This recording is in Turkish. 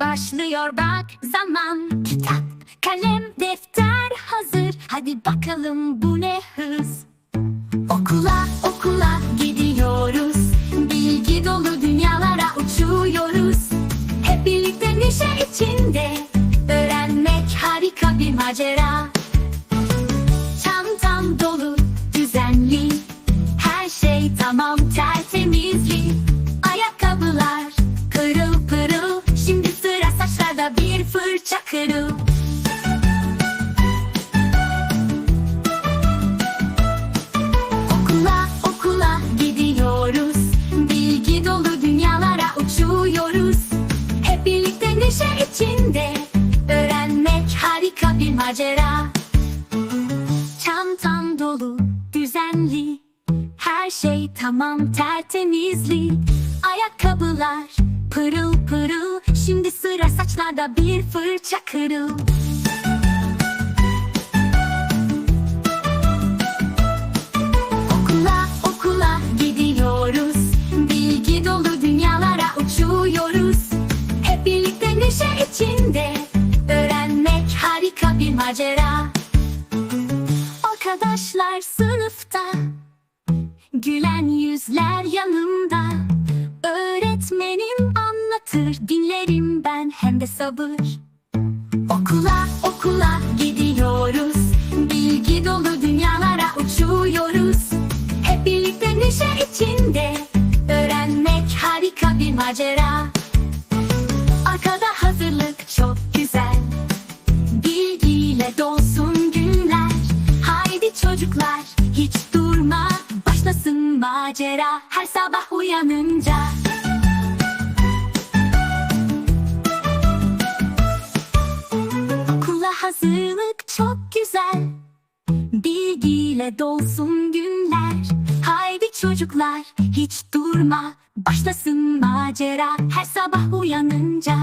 başlıyor bak zaman. Kitap, kalem, defter hazır. Hadi bakalım bu ne hız? Okula okula gidiyoruz. Bilgi dolu dünyalara uçuyoruz. Hep birlikte neşe içinde. Öğrenmek harika bir macera içinde Öğrenmek harika bir macera. Çantam dolu düzenli. Her şey tamam tertemizli. Ayakkabılar pırıl pırıl. Şimdi sıra saçlarda bir fırça kırıl içinde Öğrenmek harika bir macera. Arkadaşlar sınıfta Gülen yüzler yanımda. Öğretmenim anlatır Dinlerim ben hem de sabır. Okula okula gidiyoruz. Bilgi dolu dünyalara uçuyoruz. Hep birlikte neşe içinde Öğrenmek harika bir macera Haydi çocuklar hiç durma Başlasın macera. Her sabah uyanınca. Okula hazırlık çok güzel. Bilgiyle dolsun günler. Haydi çocuklar hiç durma Başlasın macera. Her sabah uyanınca